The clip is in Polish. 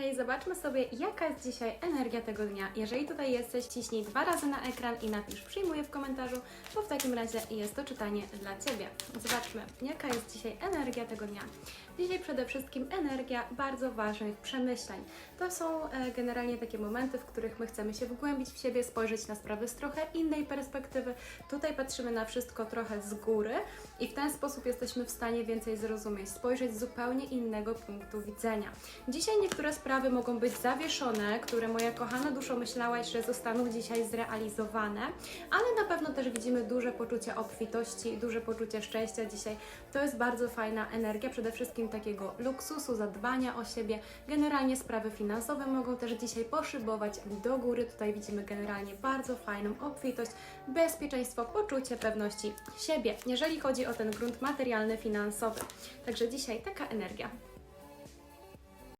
Hej, zobaczmy sobie, jaka jest dzisiaj energia tego dnia. Jeżeli tutaj jesteś, ciśnij dwa razy na ekran i napisz przyjmuję w komentarzu, bo w takim razie jest to czytanie dla Ciebie. Zobaczmy, jaka jest dzisiaj energia tego dnia. Dzisiaj przede wszystkim energia bardzo ważnych przemyśleń. To są e, generalnie takie momenty, w których my chcemy się wgłębić w siebie, spojrzeć na sprawy z trochę innej perspektywy. Tutaj patrzymy na wszystko trochę z góry i w ten sposób jesteśmy w stanie więcej zrozumieć, spojrzeć z zupełnie innego punktu widzenia. Dzisiaj niektóre sprawy mogą być zawieszone, które moja kochana duszo myślałaś, że zostaną dzisiaj zrealizowane, ale na pewno też widzimy duże poczucie obfitości, duże poczucie szczęścia dzisiaj. To jest bardzo fajna energia, przede wszystkim takiego luksusu, zadbania o siebie. Generalnie sprawy finansowe mogą też dzisiaj poszybować do góry. Tutaj widzimy generalnie bardzo fajną obfitość, bezpieczeństwo, poczucie pewności siebie, jeżeli chodzi o ten grunt materialny, finansowy. Także dzisiaj taka energia.